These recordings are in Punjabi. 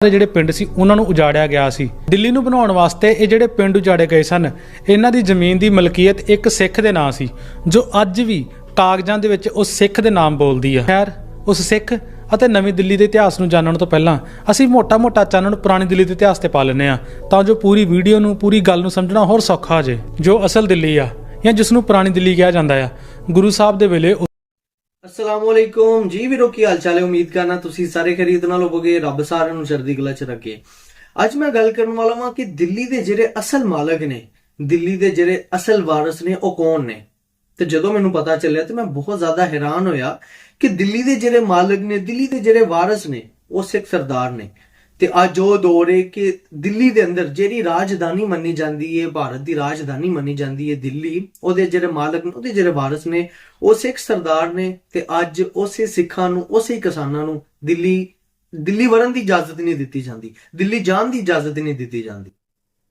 ਦੇ ਜਿਹੜੇ ਪਿੰਡ ਸੀ, ਉਹਨਾਂ ਨੂੰ ਉਜਾੜਿਆ ਗਿਆ ਸੀ। ਦਿੱਲੀ ਨੂੰ ਬਣਾਉਣ ਵਾਸਤੇ ਇਹ ਜਿਹੜੇ ਪਿੰਡ ਉਜਾੜੇ ਗਏ ਸਨ, ਇਹਨਾਂ ਦੀ ਜ਼ਮੀਨ ਦੀ ਮਲਕੀਅਤ ਇੱਕ ਸਿੱਖ ਦੇ ਨਾਂ ਸੀ, ਜੋ ਅੱਜ ਵੀ ਕਾਗਜ਼ਾਂ ਦੇ ਵਿੱਚ ਉਸ ਸਿੱਖ ਦੇ ਨਾਮ ਬੋਲਦੀ ਆ। ਖੈਰ, ਉਸ ਸਿੱਖ ਅਤੇ ਨਵੀਂ ਦਿੱਲੀ ਦੇ ਇਤਿਹਾਸ ਨੂੰ ਜਾਣਨ ਤੋਂ ਪਹਿਲਾਂ ਅਸੀਂ ਮੋਟਾ-ਮੋਟਾ ਚਾਨਣ ਪੁਰਾਣੀ ਦਿੱਲੀ ਦੇ ਇਤਿਹਾਸ ਤੇ ਪਾ ਲੈਂਦੇ ਆ ਤਾਂ ਜੋ ਪੂਰੀ ਵੀਡੀਓ ਨੂੰ, ਪੂਰੀ ਗੱਲ ਨੂੰ ਸਮਝਣਾ ਹੋਰ ਸੌਖਾ ਹੋ ਜੇ, ਜੋ ਅਸਲ ਦਿੱਲੀ ਆ ਜਾਂ ਜਿਸ ਨੂੰ ਪੁਰਾਣੀ ਦਿੱਲੀ ਕਿਹਾ ਜਾਂਦਾ ਆ। ਗੁਰੂ ਸਾਹਿਬ ਦੇ ਵੇਲੇ ਅਸਲਾਮੁਅਲੈਕੁਮ ਜੀ ਵੀਰੋ, ਕੀ ਹਾਲ ਚਾਲ ਹੈ? ਉਮੀਦ ਕਰਨਾ ਤੁਸੀਂ ਸਾਰੇ ਖਰੀਦ ਨਾਲ ਹੋਵੋਗੇ। ਰੱਬ ਸਾਰਿਆਂ ਨੂੰ ਚੜ੍ਹਦੀ ਕਲਾ ਚ ਰੱਖੇ। ਅੱਜ ਮੈਂ ਗੱਲ ਕਰਨ ਵਾਲਾ ਹਾਂ ਕਿ ਦਿੱਲੀ ਦੇ ਜਿਹੜੇ ਅਸਲ ਮਾਲਕ ਨੇ, ਦਿੱਲੀ ਦੇ ਜਿਹੜੇ ਅਸਲ ਵਾਰਿਸ ਨੇ, ਉਹ ਕੌਣ ਨੇ? ਤੇ ਜਦੋਂ ਮੈਨੂੰ ਪਤਾ ਚੱਲਿਆ ਤੇ ਮੈਂ ਬਹੁਤ ਜ਼ਿਆਦਾ ਹੈਰਾਨ ਹੋਇਆ ਕਿ ਦਿੱਲੀ ਦੇ ਜਿਹੜੇ ਮਾਲਕ ਨੇ, ਦਿੱਲੀ ਦੇ ਜਿਹੜੇ ਵਾਰਿਸ ਨੇ, ਉਹ ਸਿੱਖ ਸਰਦਾਰ ਨੇ। ਤੇ ਅੱਜ ਉਹ ਦੌਰ ਹੈ ਕਿ ਦਿੱਲੀ ਦੇ ਅੰਦਰ ਜਿਹੜੀ ਰਾਜਧਾਨੀ ਮੰਨੀ ਜਾਂਦੀ ਹੈ, ਭਾਰਤ ਦੀ ਰਾਜਧਾਨੀ ਮੰਨੀ ਜਾਂਦੀ ਹੈ ਦਿੱਲੀ, ਉਹਦੇ ਜਿਹੜੇ ਮਾਲਕ ਨੇ, ਉਹਦੇ ਜਿਹੜੇ ਵਾਰਸ ਨੇ, ਉਹ ਸਿੱਖ ਸਰਦਾਰ ਨੇ ਤੇ ਅੱਜ ਉਸੇ ਸਿੱਖਾਂ ਨੂੰ, ਉਸੇ ਕਿਸਾਨਾਂ ਨੂੰ ਦਿੱਲੀ ਦਿੱਲੀ ਵੜਨ ਦੀ ਇਜਾਜ਼ਤ ਨਹੀਂ ਦਿੱਤੀ ਜਾਂਦੀ, ਦਿੱਲੀ ਜਾਣ ਦੀ ਇਜਾਜ਼ਤ ਨਹੀਂ ਦਿੱਤੀ ਜਾਂਦੀ।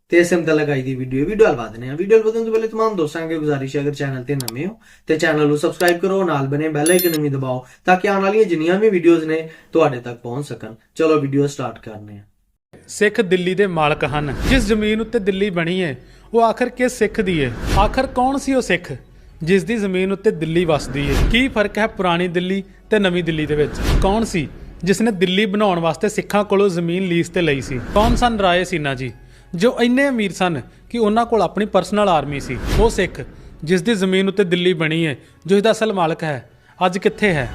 ਤੇ ਸਿਮਤਾ ਲਗਾਈ ਦੀ ਵੀਡੀਓ ਵੀ ਡਾਲ ਵਾਦਨੇ ਆ ਵੀਡੀਓ ਵਧਣ ਤੋਂ ਪਹਿਲੇ ਤਮਾਮ ਦੋਸਤਾਂ ਕੇ ਗੁਜ਼ਾਰਿਸ਼ ਹੈ, ਅਗਰ ਚੈਨਲ ਤੇ ਨਵੇਂ ਹੋ, ਤੇ ਚੈਨਲ ਨੂੰ ਸਬਸਕ੍ਰਾਈਬ ਕਰੋ, ਨਾਲ ਬਨੇ ਬੈਲ ਆਈਕਨ ਵੀ ਦਬਾਓ, ਤਾਂ ਕਿ ਆਉਣ ਵਾਲੀਆਂ ਜਿੰਨੀਆਂ ਵੀ ਵੀਡੀਓਜ਼ ਨੇ, ਤੁਹਾਡੇ ਤੱਕ ਪਹੁੰਚ ਸਕਣ। ਚਲੋ ਵੀਡੀਓ ਸਟਾਰਟ ਕਰਨੇ ਆ ਸਿੱਖ ਦਿੱਲੀ ਦੇ ਮਾਲਕ ਹਨ। ਜਿਸ ਜ਼ਮੀਨ ਉੱਤੇ ਦਿੱਲੀ ਬਣੀ ਹੈ, ਉਹ ਆਖਰ ਕਿਸ ਸਿੱਖ ਦੀ ਹੈ? ਆਖਰ ਕੌਣ ਸੀ ਉਹ ਸਿੱਖ? ਜਿਸ ਦੀ ਜ਼ਮੀਨ ਉੱਤੇ ਦਿੱਲੀ ਵਸਦੀ ਹੈ। ਕੀ ਫ਼ਰਕ ਹੈ ਪੁਰਾਣੀ ਦਿੱਲੀ ਤੇ ਨਵੀਂ ਦਿੱਲੀ ਦੇ ਵਿੱਚ? ਕੌਣ ਸੀ ਜਿਸ ਨੇ ਦਿੱਲੀ ਬਣਾਉਣ ਵਾਸਤੇ ਸਿੱਖਾਂ ਕੋਲੋਂ ਜ਼ਮੀਨ ਲੀਜ਼ ਤੇ ਲਈ ਸੀ? ਕੌਣ ਸਨ ਰਾਏ ਸੀਨਾ ਜੀ? ਜੋ ਇੰਨੇ ਅਮੀਰ ਸਨ ਕਿ ਉਹਨਾਂ ਕੋਲ ਆਪਣੀ ਪਰਸਨਲ ਆਰਮੀ ਸੀ। ਉਹ ਸਿੱਖ, ਜਿਸ ਦੀ ਜ਼ਮੀਨ ਉੱਤੇ ਦਿੱਲੀ ਬਣੀ ਹੈ, ਜੋ ਇਹਦਾ ਅਸਲ ਮਾਲਕ ਹੈ, ਅੱਜ ਕਿੱਥੇ ਹੈ?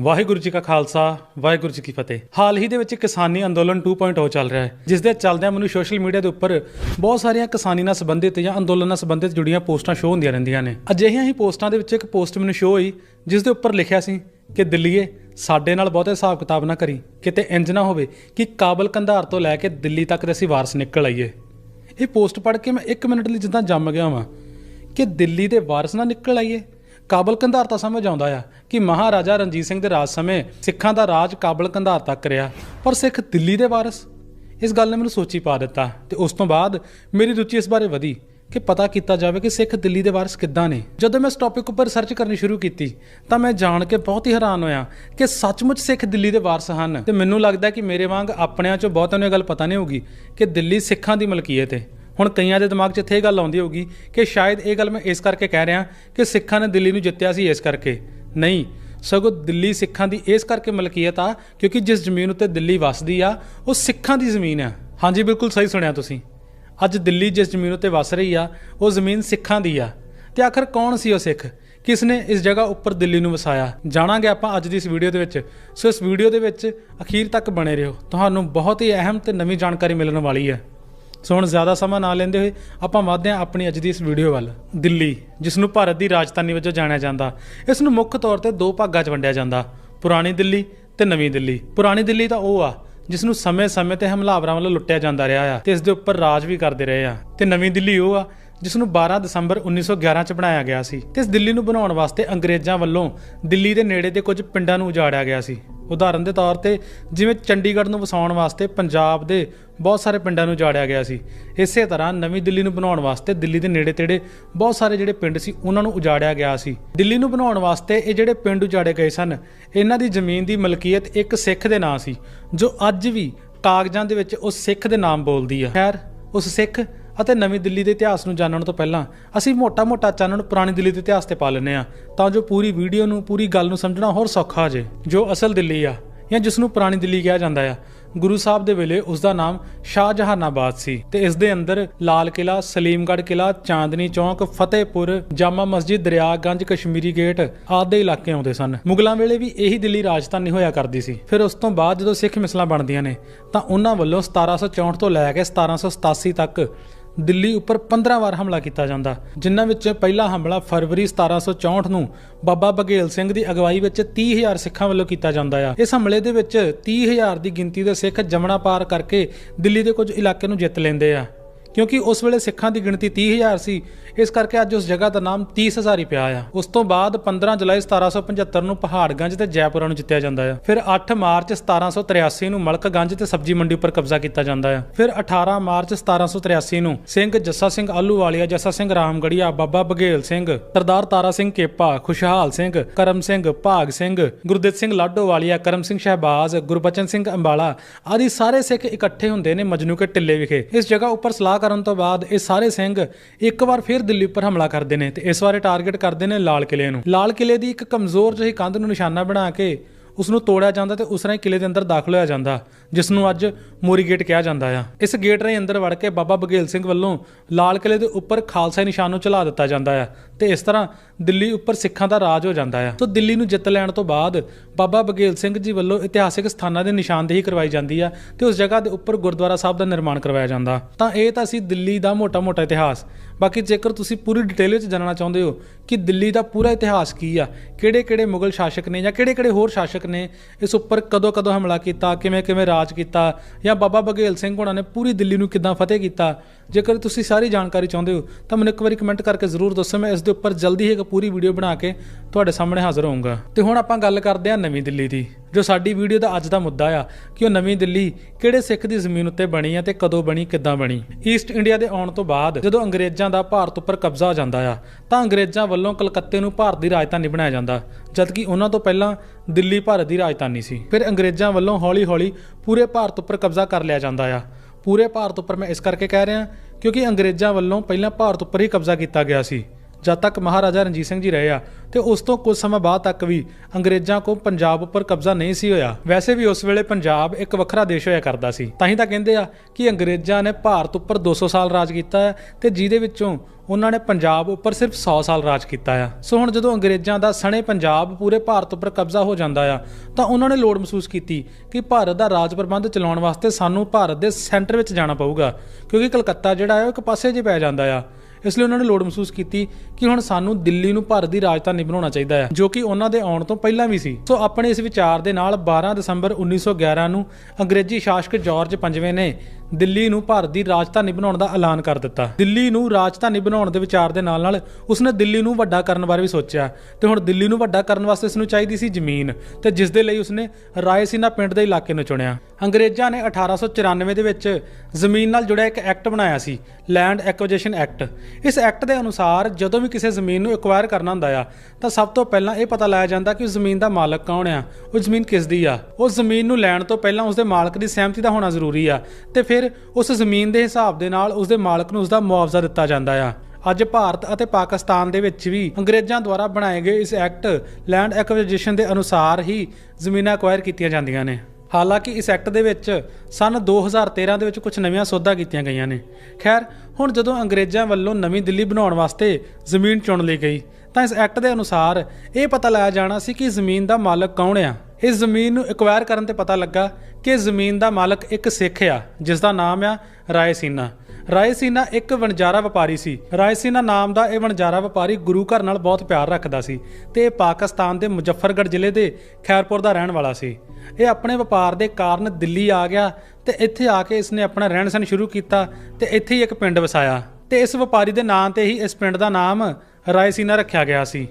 ਵਾਹਿਗੁਰੂ ਜੀ ਕਾ ਖਾਲਸਾ, ਵਾਹਿਗੁਰੂ ਜੀ ਕੀ ਫਤਿਹ। ਹਾਲ ਹੀ ਦੇ ਵਿੱਚ ਕਿਸਾਨੀ ਅੰਦੋਲਨ 2.0 ਚੱਲ ਰਿਹਾ ਹੈ, ਜਿਸ ਦੇ ਚੱਲਦਿਆਂ ਮੈਨੂੰ ਸੋਸ਼ਲ ਮੀਡੀਆ ਦੇ ਉੱਪਰ ਬਹੁਤ ਸਾਰੀਆਂ ਕਿਸਾਨੀ ਨਾਲ ਸੰਬੰਧਿਤ ਜਾਂ ਅੰਦੋਲਨ ਨਾਲ ਸੰਬੰਧਿਤ ਜੁੜੀਆਂ ਪੋਸਟਾਂ ਸ਼ੋਅ ਹੁੰਦੀਆਂ ਰਹਿੰਦੀਆਂ ਨੇ। ਅਜਿਹੀਆਂ ਹੀ ਪੋਸਟਾਂ ਦੇ ਵਿੱਚ ਇੱਕ ਪੋਸਟ ਮੈਨੂੰ ਸ਼ੋਅ ਹੋਈ, ਜਿਸ ਦੇ ਉੱਪਰ ਲਿਖਿਆ ਸੀ ਕਿ ਦਿੱਲੀਏ ਸਾਡੇ ਨਾਲ ਬਹੁਤੇ ਹਿਸਾਬ ਕਿਤਾਬ ਨਾ ਕਰੀ, ਕਿਤੇ ਇੰਜ ਨਾ ਹੋਵੇ ਕਿ ਕਾਬਲ ਕੰਧਾਰ ਤੋਂ ਲੈ ਕੇ ਦਿੱਲੀ ਤੱਕ ਦੇ ਅਸੀਂ ਵਾਰਸ ਨਿਕਲ ਆਈਏ। ਇਹ ਪੋਸਟ ਪੜ੍ਹ ਕੇ ਮੈਂ 1 ਮਿੰਟ ਲਈ ਜਿੱਦਾਂ ਜੰਮ ਗਿਆ ਵਾਂ ਕਿ ਦਿੱਲੀ ਦੇ ਵਾਰਸ ਨਾ ਨਿਕਲ ਆਈਏ। ਕਾਬਲ ਕੰਧਾਰ ਤਾਂ ਸਮਝ ਆਉਂਦਾ ਆ ਕਿ ਮਹਾਰਾਜਾ ਰਣਜੀਤ ਸਿੰਘ ਦੇ ਰਾਜ ਸਮੇਂ ਸਿੱਖਾਂ ਦਾ ਰਾਜ ਕਾਬਲ ਕੰਧਾਰ ਤੱਕ ਰਿਹਾ। ਪਰ ਸਿੱਖ ਦਿੱਲੀ ਦੇ ਵਾਰਸ? ਇਸ ਗੱਲ ਨੇ ਮੈਨੂੰ ਸੋਚੀ ਪਾ ਦਿੱਤਾ ਤੇ ਉਸ ਤੋਂ ਬਾਅਦ ਮੇਰੀ ਰੁਚੀ ਇਸ ਬਾਰੇ ਵਧੀ। ਕਿ ਪਤਾ ਕੀਤਾ ਜਾਵੇ ਕਿ ਸਿੱਖ ਦਿੱਲੀ ਦੇ ਵਾਰਸ ਕਿੱਦਾਂ ਨੇ। ਜਦੋਂ ਮੈਂ ਇਸ ਟੌਪਿਕ ਉੱਪਰ ਰਿਸਰਚ ਕਰਨੀ ਸ਼ੁਰੂ ਕੀਤੀ, ਤਾਂ ਮੈਂ ਜਾਣ ਕੇ ਬਹੁਤ ਹੀ ਹੈਰਾਨ ਹੋਇਆ ਕਿ ਸੱਚਮੁੱਚ ਸਿੱਖ ਦਿੱਲੀ ਦੇ ਵਾਰਸ ਹਨ। ਤੇ ਮੈਨੂੰ ਲੱਗਦਾ ਕਿ ਮੇਰੇ ਵਾਂਗ ਆਪਣਿਆਂ ਚੋਂ ਬਹੁਤਿਆਂ ਨੂੰ ਇਹ ਗੱਲ ਪਤਾ ਨਹੀਂ ਹੋਊਗੀ ਕਿ ਦਿੱਲੀ ਸਿੱਖਾਂ ਦੀ ਮਲਕੀਅਤ ਹੈ ਹੁਣ ਕਈਆਂ ਦੇ ਦਿਮਾਗ 'ਚ ਇੱਥੇ ਇਹ ਗੱਲ ਆਉਂਦੀ ਹੋਊਗੀ ਕਿ ਸ਼ਾਇਦ ਇਹ ਗੱਲ ਮੈਂ ਇਸ ਕਰਕੇ ਕਹਿ ਰਿਹਾ ਕਿ ਸਿੱਖਾਂ ਨੇ ਦਿੱਲੀ ਨੂੰ ਜਿੱਤਿਆ ਸੀ ਇਸ ਕਰਕੇ। ਨਹੀਂ, ਸਗੋਂ ਦਿੱਲੀ ਸਿੱਖਾਂ ਦੀ ਇਸ ਕਰਕੇ ਮਲਕੀਅਤ ਆ ਕਿਉਂਕਿ ਜਿਸ ਜ਼ਮੀਨ ਉੱਤੇ ਦਿੱਲੀ ਵਸਦੀ ਆ, ਉਹ ਸਿੱਖਾਂ ਦੀ ਜ਼ਮੀਨ ਆ। ਹਾਂਜੀ, ਬਿਲਕੁਲ ਸਹੀ ਸੁਣਿਆ ਤੁਸੀਂ। ਅੱਜ ਦਿੱਲੀ ਜਿਸ ਜ਼ਮੀਨ ਉੱਤੇ ਵਸ ਰਹੀ ਆ, ਉਹ ਜ਼ਮੀਨ ਸਿੱਖਾਂ ਦੀ ਆ। ਤੇ ਆਖਰ ਕੌਣ ਸੀ ਉਹ ਸਿੱਖ? ਕਿਸ ਨੇ ਇਸ ਜਗ੍ਹਾ ਉੱਪਰ ਦਿੱਲੀ ਨੂੰ ਵਸਾਇਆ? ਜਾਣਾਂਗੇ ਆਪਾਂ ਅੱਜ ਦੀ ਇਸ ਵੀਡੀਓ ਦੇ ਵਿੱਚ। ਸੋ ਇਸ ਵੀਡੀਓ ਦੇ ਵਿੱਚ ਅਖੀਰ ਤੱਕ ਬਣੇ ਰਹੋ। ਤੁਹਾਨੂੰ ਬਹੁਤ ਹੀ ਅਹਿਮ ਤੇ ਨਵੀਂ ਜਾਣਕਾਰੀ ਮਿਲਣ ਵਾਲੀ ਹੈ ਸੋ ਹੁਣ ਜ਼ਿਆਦਾ ਸਮਾਂ ਨਾ ਲੈਂਦੇ ਹੋਏ ਆਪਾਂ ਵਧਦੇ ਹਾਂ ਆਪਣੀ ਅੱਜ ਦੀ ਇਸ ਵੀਡੀਓ ਵੱਲ। ਦਿੱਲੀ, ਜਿਸ ਨੂੰ ਭਾਰਤ ਦੀ ਰਾਜਧਾਨੀ ਵਜੋਂ ਜਾਣਿਆ ਜਾਂਦਾ। ਇਸ ਨੂੰ ਮੁੱਖ ਤੌਰ ਤੇ ਦੋ ਭਾਗਾਂ 'ਚ ਵੰਡਿਆ ਜਾਂਦਾ। ਪੁਰਾਣੀ ਦਿੱਲੀ ਤੇ ਨਵੀਂ ਦਿੱਲੀ। ਪੁਰਾਣੀ ਦਿੱਲੀ ਤਾਂ ਉਹ ਆ ਜਿਸ ਨੂੰ ਸਮੇਂ-ਸਮੇਂ ਤੇ ਹਮਲਾਵਰਾਂ ਵੱਲੋਂ ਲੁੱਟਿਆ ਜਾਂਦਾ ਰਿਹਾ ਆ ਤੇ ਇਸ ਦੇ ਉੱਪਰ ਰਾਜ ਵੀ ਕਰਦੇ ਰਹੇ ਆ। ਤੇ ਨਵੀਂ ਦਿੱਲੀ ਉਹ ਆ ਜਿਸ ਨੂੰ 12 ਦਸੰਬਰ 1911 ਚ ਬਣਾਇਆ ਗਿਆ ਸੀ ਤੇ ਇਸ ਦਿੱਲੀ ਨੂੰ ਬਣਾਉਣ ਵਾਸਤੇ ਅੰਗਰੇਜ਼ਾਂ ਵੱਲੋਂ ਦਿੱਲੀ ਦੇ ਨੇੜੇ ਦੇ ਕੁਝ ਪਿੰਡਾਂ ਨੂੰ ਉਜਾੜਿਆ ਗਿਆ ਸੀ। ਉਦਾਹਰਨ ਦੇ ਤੌਰ ਤੇ ਜਿਵੇਂ ਚੰਡੀਗੜ੍ਹ ਨੂੰ ਵਸਾਉਣ ਵਾਸਤੇ ਪੰਜਾਬ ਦੇ ਬਹੁਤ ਸਾਰੇ ਪਿੰਡਾਂ ਨੂੰ ਉਜਾੜਿਆ ਗਿਆ ਸੀ, ਇਸੇ ਤਰ੍ਹਾਂ ਨਵੀਂ ਦਿੱਲੀ ਨੂੰ ਬਣਾਉਣ ਵਾਸਤੇ ਦਿੱਲੀ ਦੇ ਨੇੜੇ-ਤੇੜੇ ਬਹੁਤ ਸਾਰੇ ਜਿਹੜੇ ਪਿੰਡ ਸੀ ਉਹਨਾਂ ਨੂੰ ਉਜਾੜਿਆ ਗਿਆ ਸੀ। ਦਿੱਲੀ ਨੂੰ ਬਣਾਉਣ ਵਾਸਤੇ ਇਹ ਜਿਹੜੇ ਪਿੰਡ ਉਜਾੜੇ ਗਏ ਸਨ, ਇਹਨਾਂ ਦੀ ਜ਼ਮੀਨ ਦੀ ਮਲਕੀਅਤ ਇੱਕ ਸਿੱਖ ਦੇ ਨਾਂ ਸੀ, ਜੋ ਅੱਜ ਵੀ ਕਾਗਜ਼ਾਂ ਦੇ ਵਿੱਚ ਉਸ ਸਿੱਖ ਦੇ ਨਾਮ ਬੋਲਦੀ ਆ। ਖੈਰ, ਉਸ ਸਿੱਖ ਅਤੇ ਨਵੀਂ ਦਿੱਲੀ ਦੇ ਇਤਿਹਾਸ ਨੂੰ ਜਾਣਨ ਤੋਂ ਪਹਿਲਾਂ ਅਸੀਂ ਮੋਟਾ-ਮੋਟਾ ਚਾਨਣ ਪੁਰਾਣੀ ਦਿੱਲੀ ਦੇ ਇਤਿਹਾਸ ਤੇ ਪਾ ਲੈਂਦੇ ਆ ਤਾਂ ਜੋ ਪੂਰੀ ਵੀਡੀਓ ਨੂੰ, ਪੂਰੀ ਗੱਲ ਨੂੰ ਸਮਝਣਾ ਹੋਰ ਸੌਖਾ ਹੋ ਜੇ, ਜੋ ਅਸਲ ਦਿੱਲੀ ਆ, ਜਾਂ ਜਿਸ ਨੂੰ ਪੁਰਾਣੀ ਦਿੱਲੀ ਕਿਹਾ ਜਾਂਦਾ ਆ। ਗੁਰੂ ਸਾਹਿਬ ਦੇ ਵੇਲੇ ਉਸ ਦਾ ਨਾਮ ਸ਼ਾਹਜਹਾਨਾਬਾਦ ਸੀ ਤੇ ਇਸ ਦੇ ਅੰਦਰ ਲਾਲ ਕਿਲਾ ਸਲੀਮਗੜ੍ਹ ਕਿਲਾ ਚਾਂਦਨੀ ਚੌਂਕ, ਫਤਿਹਪੁਰ, ਜਾਮਾ ਮਸਜਿਦ ਦਰਿਆਗੰਜ ਕਸ਼ਮੀਰੀ ਗੇਟ ਆਦਿ ਦੇ ਇਲਾਕੇ ਆਉਂਦੇ ਸਨ। ਮੁਗਲਾਂ ਵੇਲੇ ਵੀ ਇਹੀ ਦਿੱਲੀ ਰਾਜਧਾਨੀ ਹੋਇਆ ਕਰਦੀ ਸੀ। ਫਿਰ ਉਸ ਤੋਂ ਬਾਅਦ ਜਦੋਂ ਸਿੱਖ ਮਿਸਲਾਂ ਬਣਦੀਆਂ ਨੇ, ਤਾਂ ਉਹਨਾਂ ਵੱਲੋਂ 1764 ਤੋਂ ਲੈ ਕੇ 1787 ਤੱਕ ਦਿੱਲੀ ਉੱਪਰ 15 ਵਾਰ ਹਮਲਾ ਕੀਤਾ ਜਾਂਦਾ, ਜਿਨ੍ਹਾਂ ਵਿੱਚ ਪਹਿਲਾ ਹਮਲਾ ਫਰਵਰੀ 1764 ਨੂੰ ਬਾਬਾ ਬਘੇਲ ਸਿੰਘ ਦੀ ਅਗਵਾਈ ਵਿੱਚ 30000 ਸਿੱਖਾਂ ਵੱਲੋਂ ਕੀਤਾ ਜਾਂਦਾ ਆ। ਇਸ ਹਮਲੇ ਦੇ ਵਿੱਚ 30000 ਦੀ ਗਿਣਤੀ ਦੇ ਸਿੱਖ ਜਮਣਾ ਪਾਰ ਕਰਕੇ ਦਿੱਲੀ ਦੇ ਕੁਝ ਇਲਾਕੇ ਨੂੰ ਜਿੱਤ ਲੈਂਦੇ ਆ। ਕਿਉਂਕਿ ਉਸ ਵੇਲੇ ਸਿੱਖਾਂ ਦੀ ਗਿਣਤੀ 30000 ਸੀ। ਇਸ ਕਰਕੇ ਅੱਜ ਉਸ ਜਗ੍ਹਾ ਦਾ ਨਾਮ 30000 ਹੀ ਪਿਆ ਆ। ਉਸ ਤੋਂ ਬਾਅਦ 15 ਜੁਲਾਈ 1775 ਨੂੰ ਪਹਾੜਗੰਜ ਤੇ ਜੈਪੁਰਾ ਨੂੰ ਜਿੱਤਿਆ ਜਾਂਦਾ ਆ। ਫਿਰ 8 ਮਾਰਚ 1783 ਨੂੰ ਮਲਕਗੰਜ ਤੇ ਸਬਜ਼ੀ ਮੰਡੀ ਉੱਪਰ ਕਬਜ਼ਾ ਕੀਤਾ ਜਾਂਦਾ ਆ। ਫਿਰ 18 ਮਾਰਚ 1783 ਨੂੰ ਸਿੰਘ ਜੱਸਾ ਸਿੰਘ ਆਲੂਵਾਲੀਆ ਜੱਸਾ ਸਿੰਘ ਰਾਮਗੜੀਆ, ਬਾਬਾ ਬਘੇਲ ਸਿੰਘ, ਸਰਦਾਰ ਤਾਰਾ ਸਿੰਘ ਕੇਪਾ, ਖੁਸ਼ਹਾਲ ਸਿੰਘ, ਕਰਮ ਸਿੰਘ, ਭਾਗ ਸਿੰਘ, ਗੁਰਦਿੱਤ ਸਿੰਘ ਲਾਡੋਵਾਲੀਆ ਕਰਮ ਸਿੰਘ ਸ਼ਹਿਬਾਜ਼, ਗੁਰਬਚਨ ਸਿੰਘ ਅੰਬਾਲਾ ਆਦਿ ਸਾਰੇ ਸਿੱਖ ਇਕੱਠੇ ਹੁੰਦੇ ਨੇ ਮਜਨੂ ਕੇ ਟਿੱਲੇ ਵਿਖੇ। ਇਸ ਜਗ੍ਹਾ ਉੱਪਰ ਸਲਾਹ ਕਰਨ ਤੋਂ ਬਾਅਦ ਇਹ ਸਾਰੇ ਸਿੰਘ ਇੱਕ ਵਾਰ ਫਿਰ ਦਿੱਲੀ ਉੱਪਰ ਹਮਲਾ ਕਰਦੇ ਨੇ ਤੇ ਇਸ ਵਾਰੇ ਟਾਰਗੇਟ ਕਰਦੇ ਨੇ ਲਾਲ ਕਿਲੇ ਨੂੰ। ਲਾਲ ਕਿਲੇ ਦੀ ਇੱਕ ਕਮਜ਼ੋਰ ਜਿਹੀ ਕੰਧ ਨੂੰ ਨਿਸ਼ਾਨਾ ਬਣਾ ਕੇ ਉਸ ਨੂੰ ਤੋੜਿਆ ਜਾਂਦਾ ਤੇ ਉਸ ਰਾਹੀਂ ਕਿਲੇ ਦੇ ਅੰਦਰ ਦਾਖਲ ਹੋਇਆ ਜਾਂਦਾ ਜਿਸ ਨੂੰ ਅੱਜ ਮੋਰੀ ਗੇਟ ਕਿਹਾ ਜਾਂਦਾ ਆ। ਇਸ ਗੇਟ ਰਾਹੀਂ ਅੰਦਰ ਵੜ ਕੇ ਬਾਬਾ ਬਘੇਲ ਸਿੰਘ ਵੱਲੋਂ ਲਾਲ ਕਿਲੇ ਦੇ ਉੱਪਰ ਖਾਲਸਾ ਨਿਸ਼ਾਨ ਨੂੰ ਚਲਾ ਦਿੱਤਾ ਜਾਂਦਾ ਆ ਤੇ ਇਸ ਤਰ੍ਹਾਂ ਦਿੱਲੀ ਉੱਪਰ ਸਿੱਖਾਂ ਦਾ ਰਾਜ ਹੋ ਜਾਂਦਾ ਆ। ਸੋ ਦਿੱਲੀ ਨੂੰ ਜਿੱਤ ਲੈਣ ਤੋਂ ਬਾਅਦ ਬਾਬਾ ਬਘੇਲ ਸਿੰਘ ਜੀ ਵੱਲੋਂ ਇਤਿਹਾਸਿਕ ਸਥਾਨਾਂ ਦੇ ਨਿਸ਼ਾਨਦੇਹੀ ਕਰਵਾਈ ਜਾਂਦੀ ਆ ਤੇ ਉਸ ਜਗ੍ਹਾ ਦੇ ਉੱਪਰ ਗੁਰਦੁਆਰਾ ਸਾਹਿਬ ਦਾ ਨਿਰਮਾਣ ਕਰਵਾਇਆ ਜਾਂਦਾ। ਤਾਂ ਇਹ ਤਾਂ ਸੀ ਦਿੱਲੀ ਦਾ ਮੋਟਾ-ਮੋਟਾ ਇਤਿਹਾਸ। ਬਾਕੀ ਜੇਕਰ ਤੁਸੀਂ ਪੂਰੀ ਡਿਟੇਲ ਵਿੱਚ ਜਾਣਨਾ ਚਾਹੁੰਦੇ ਹੋ ਕਿ ਦਿੱਲੀ ਦਾ ਪੂਰਾ ਇਤਿਹਾਸ ਕੀ ਆ, ਕਿਹੜੇ-ਕਿਹੜੇ ਮੁਗਲ ਸ਼ਾਸਕ ਨੇ ਜਾਂ ਕਿਹੜੇ-ਕਿਹੜੇ ਹੋਰ ਸ਼ਾਸਕ ਨੇ, ਇਸ ਉੱਪਰ ਕਦੋਂ-ਕਦੋਂ ਹਮਲਾ ਕੀਤਾ, ਕਿਵੇਂ-ਕਿਵੇਂ ਰਾਜ ਕੀਤਾ ਜਾਂ ਬਾਬਾ ਬਘੇਲ ਸਿੰਘ ਹੋਣਾ ਨੇ ਪੂਰੀ ਦਿੱਲੀ ਨੂੰ ਕਿੱਦਾਂ ਫਤਿਹ ਕੀਤਾ ਜੇਕਰ ਤੁਸੀਂ ਸਾਰੀ ਜਾਣਕਾਰੀ ਚਾਹੁੰਦੇ ਹੋ, ਤਾਂ ਮੈਨੂੰ ਇੱਕ ਵਾਰੀ ਕਮੈਂਟ ਕਰਕੇ ਜ਼ਰੂਰ ਦੱਸੋ, ਮੈਂ ਇਸ ਦੇ ਉੱਪਰ ਜਲਦੀ ਹੀ ਇੱਕ ਪੂਰੀ ਵੀਡੀਓ ਬਣਾ ਕੇ ਤੁਹਾਡੇ ਸਾਹਮਣੇ ਹਾਜ਼ਰ ਹੋਊਂਗਾ। ਤੇ ਹੁਣ ਆਪਾਂ ਗੱਲ ਕਰਦੇ ਹਾਂ ਨਵੀਂ ਦਿੱਲੀ ਦੀ, ਜੋ ਸਾਡੀ ਵੀਡੀਓ ਦਾ ਅੱਜ ਦਾ ਮੁੱਦਾ ਆ ਕਿ ਉਹ ਨਵੀਂ ਦਿੱਲੀ ਕਿਹੜੇ ਸਿੱਖ ਦੀ ਜ਼ਮੀਨ ਉੱਤੇ ਬਣੀ ਆ ਤੇ ਕਦੋਂ ਬਣੀ, ਕਿੱਦਾਂ ਬਣੀ। ਈਸਟ ਇੰਡੀਆ ਦੇ ਆਉਣ ਤੋਂ ਬਾਅਦ ਜਦੋਂ ਅੰਗਰੇਜ਼ਾਂ ਦਾ ਭਾਰਤ ਉੱਪਰ ਕਬਜ਼ਾ ਹੋ ਜਾਂਦਾ ਆ, ਤਾਂ ਅੰਗਰੇਜ਼ਾਂ ਵੱਲੋਂ ਕਲਕੱਤੇ ਨੂੰ ਭਾਰਤ ਦੀ ਰਾਜਧਾਨੀ ਬਣਾਇਆ ਜਾਂਦਾ, ਜਦਕਿ ਉਹਨਾਂ ਤੋਂ ਪਹਿਲਾਂ ਦਿੱਲੀ ਭਾਰਤ ਦੀ ਰਾਜਧਾਨੀ ਸੀ। ਫਿਰ ਅੰਗਰੇਜ਼ਾਂ ਵੱਲੋਂ ਹੌਲੀ-ਹੌਲੀ ਪੂਰੇ ਭਾਰਤ ਉੱਪਰ ਕਬਜ਼ਾ ਕਰ ਲਿਆ ਜਾਂਦਾ ਆ। ਪੂਰੇ ਭਾਰਤ ਉੱਪਰ ਮੈਂ ਇਸ ਕਰਕੇ ਕਹਿ ਰਿਹਾ ਕਿਉਂਕਿ ਅੰਗਰੇਜ਼ਾਂ ਵੱਲੋਂ ਪਹਿਲਾਂ ਭਾਰਤ ਉੱਪਰ ਹੀ ਕਬਜ਼ਾ ਕੀਤਾ ਗਿਆ ਸੀ। ਜਦ ਤੱਕ ਮਹਾਰਾਜਾ ਰਣਜੀਤ ਸਿੰਘ ਜੀ ਰਹੇ ਆ, ਤੇ ਉਸ ਤੋਂ ਕੁਝ ਸਮਾਂ ਬਾਅਦ ਤੱਕ ਵੀ ਅੰਗਰੇਜ਼ਾਂ ਕੋਲ ਪੰਜਾਬ ਉੱਪਰ ਕਬਜ਼ਾ ਨਹੀਂ ਸੀ ਹੋਇਆ। ਵੈਸੇ ਵੀ ਉਸ ਵੇਲੇ ਪੰਜਾਬ ਇੱਕ ਵੱਖਰਾ ਦੇਸ਼ ਹੋਇਆ ਕਰਦਾ ਸੀ। ਤਾਂ ਹੀ ਤਾਂ ਕਹਿੰਦੇ ਆ ਕਿ ਅੰਗਰੇਜ਼ਾਂ ਨੇ ਭਾਰਤ ਉੱਪਰ 200 ਸਾਲ ਰਾਜ ਕੀਤਾ ਹੈ ਤੇ ਜਿਹਦੇ ਵਿੱਚੋਂ ਉਹਨਾਂ ਨੇ ਪੰਜਾਬ ਉੱਪਰ ਸਿਰਫ 100 ਸਾਲ ਰਾਜ ਕੀਤਾ ਆ। ਸੋ ਹੁਣ ਜਦੋਂ ਅੰਗਰੇਜ਼ਾਂ ਦਾ ਸਣੇ ਪੰਜਾਬ ਪੂਰੇ ਭਾਰਤ ਉੱਪਰ ਕਬਜ਼ਾ ਹੋ ਜਾਂਦਾ ਆ, ਤਾਂ ਉਹਨਾਂ ਨੇ ਲੋੜ ਮਹਿਸੂਸ ਕੀਤੀ ਕਿ ਭਾਰਤ ਦਾ ਰਾਜ ਪ੍ਰਬੰਧ ਚਲਾਉਣ ਵਾਸਤੇ ਸਾਨੂੰ ਭਾਰਤ ਦੇ ਸੈਂਟਰ ਵਿੱਚ ਜਾਣਾ ਪਊਗਾ, ਕਿਉਂਕਿ ਕਲਕੱਤਾ ਜਿਹੜਾ ਹੈ ਉਹ ਇੱਕ ਪਾਸੇ 'ਚ ਪੈ ਜਾਂਦਾ ਆ। ਇਸ ਲਈ ਉਹਨਾਂ ਨੇ ਲੋੜ ਮਹਿਸੂਸ ਕੀਤੀ ਕਿ ਹੁਣ ਸਾਨੂੰ ਦਿੱਲੀ ਨੂੰ ਭਾਰਤ ਦੀ ਰਾਜਧਾਨੀ ਬਣਾਉਣਾ ਚਾਹੀਦਾ ਹੈ, ਜੋ ਕਿ ਉਹਨਾਂ ਦੇ ਆਉਣ ਤੋਂ ਪਹਿਲਾਂ ਵੀ ਸੀ। ਸੋ ਆਪਣੇ ਇਸ ਵਿਚਾਰ ਦੇ ਨਾਲ 12 ਦਸੰਬਰ 1911 ਨੂੰ ਅੰਗਰੇਜ਼ੀ ਸ਼ਾਸਕ ਜਾਰਜ ਪੰਜਵੇਂ ਨੇ ਦਿੱਲੀ ਨੂੰ ਭਾਰਤ ਦੀ ਰਾਜਧਾਨੀ ਬਣਾਉਣ ਦਾ ਐਲਾਨ ਕਰ ਦਿੱਤਾ। ਦਿੱਲੀ ਨੂੰ ਰਾਜਧਾਨੀ ਬਣਾਉਣ ਦੇ ਵਿਚਾਰ ਦੇ ਨਾਲ ਨਾਲ ਉਸਨੇ ਦਿੱਲੀ ਨੂੰ ਵੱਡਾ ਕਰਨ ਬਾਰੇ ਵੀ ਸੋਚਿਆ। ਤੇ ਹੁਣ ਦਿੱਲੀ ਨੂੰ ਵੱਡਾ ਕਰਨ ਵਾਸਤੇ ਇਸ ਨੂੰ ਚਾਹੀਦੀ ਸੀ ਜ਼ਮੀਨ ਤੇ ਜਿਸ ਦੇ ਲਈ ਉਸਨੇ ਰਾਏਸੀਨਾ ਪਿੰਡ ਦੇ ਇਲਾਕੇ ਨੂੰ ਚੁਣਿਆ। ਅੰਗਰੇਜ਼ਾਂ ਨੇ 1894 ਦੇ ਵਿੱਚ ਜ਼ਮੀਨ ਨਾਲ ਜੁੜਿਆ ਇੱਕ ਐਕਟ ਬਣਾਇਆ ਸੀ ਲੈਂਡ ਐਕੁਜੀਸ਼ਨ ਐਕਟ ਇਸ ਐਕਟ ਦੇ ਅਨੁਸਾਰ ਜਦੋਂ ਵੀ ਕਿਸੇ ਜ਼ਮੀਨ ਨੂੰ ਐਕਵਾਇਰ ਕਰਨਾ ਹੁੰਦਾ ਆ, ਤਾਂ ਸਭ ਤੋਂ ਪਹਿਲਾਂ ਇਹ ਪਤਾ ਲਾਇਆ ਜਾਂਦਾ ਕਿ ਉਸ ਜ਼ਮੀਨ ਦਾ ਮਾਲਕ ਕੌਣ ਆ, ਉਹ ਜ਼ਮੀਨ ਕਿਸ ਦੀ ਆ। ਉਸ ਜ਼ਮੀਨ ਨੂੰ ਲੈਣ ਤੋਂ ਪਹਿਲਾਂ ਉਸ ਦੇ ਮਾਲਕ ਦੀ ਸਹਿਮਤੀ ਦਾ ਹੋਣਾ ਜ਼ਰੂਰੀ ਆ ਤੇ ਫਿਰ ਉਸ ਜ਼ਮੀਨ ਦੇ ਹਿਸਾਬ ਦੇ ਨਾਲ ਉਸ ਦੇ ਮਾਲਕ ਨੂੰ ਉਸ ਦਾ ਮੁਆਵਜ਼ਾ ਦਿੱਤਾ ਜਾਂਦਾ ਆ। ਅੱਜ ਭਾਰਤ ਅਤੇ ਪਾਕਿਸਤਾਨ ਦੇ ਵਿੱਚ ਵੀ ਅੰਗਰੇਜ਼ਾਂ ਦੁਆਰਾ ਬਣਾਏ ਗਏ ਇਸ ਐਕਟ ਲੈਂਡ ਐਕੁਜੀਸ਼ਨ ਦੇ ਅਨੁਸਾਰ ਹੀ ਜ਼ਮੀਨਾਂ ਐਕਵਾਇਰ ਕੀਤੀਆਂ ਜਾਂਦੀਆਂ ਨੇ। ਹਾਲਾਂਕਿ ਇਸ ਐਕਟ ਦੇ ਵਿੱਚ ਸਨ 2013 ਦੇ ਵਿੱਚ ਕੁਝ ਨਵੀਆਂ ਸੋਧਾਂ ਕੀਤੀਆਂ ਗਈਆਂ ਨੇ। ਖੈਰ, ਹੁਣ ਜਦੋਂ ਅੰਗਰੇਜ਼ਾਂ ਵੱਲੋਂ ਨਵੀਂ ਦਿੱਲੀ ਬਣਾਉਣ ਵਾਸਤੇ ਜ਼ਮੀਨ ਚੁਣ ਲਈ ਗਈ, ਤਾਂ ਇਸ ਐਕਟ ਦੇ ਅਨੁਸਾਰ ਇਹ ਪਤਾ ਲਾਇਆ ਜਾਣਾ ਸੀ ਕਿ ਜ਼ਮੀਨ ਦਾ ਮਾਲਕ ਕੌਣ ਆ। ਇਸ ਜ਼ਮੀਨ ਨੂੰ ਐਕਵਾਇਰ ਕਰਨ ਤੇ ਪਤਾ ਲੱਗਾ ਕਿ ਜ਼ਮੀਨ ਦਾ ਮਾਲਕ ਇੱਕ ਸਿੱਖ ਆ, ਜਿਸ ਦਾ ਨਾਮ ਆ ਰਾਏਸੀਨਾ। ਰਾਏਸੀਨਾ ਇੱਕ ਵਣਜਾਰਾ ਵਪਾਰੀ ਸੀ। ਰਾਏਸੀਨਾ ਨਾਮ ਦਾ ਇਹ ਵਣਜਾਰਾ ਵਪਾਰੀ ਗੁਰੂ ਘਰ ਨਾਲ ਬਹੁਤ ਪਿਆਰ ਰੱਖਦਾ ਸੀ ਤੇ ਇਹ ਪਾਕਿਸਤਾਨ ਦੇ ਮੁਜ਼ੱਫਰਗੜ੍ਹ ਜ਼ਿਲ੍ਹੇ ਦੇ ਖੈਰਪੁਰ ਦਾ ਰਹਿਣ ਵਾਲਾ ਸੀ। ਇਹ ਆਪਣੇ ਵਪਾਰ ਦੇ ਕਾਰਨ ਦਿੱਲੀ ਆ ਗਿਆ ਤੇ ਇੱਥੇ ਆ ਕੇ ਇਸਨੇ ਆਪਣਾ ਰਹਿਣ ਸਹਿਣ ਸ਼ੁਰੂ ਕੀਤਾ ਤੇ ਇੱਥੇ ਹੀ ਇੱਕ ਪਿੰਡ ਵਸਾਇਆ। ਤੇ ਇਸ ਵਪਾਰੀ ਦੇ ਨਾਂ ਤੇ ਹੀ ਇਸ ਪਿੰਡ ਦਾ ਨਾਮ ਰਾਏਸੀਨਾ ਰੱਖਿਆ ਗਿਆ ਸੀ।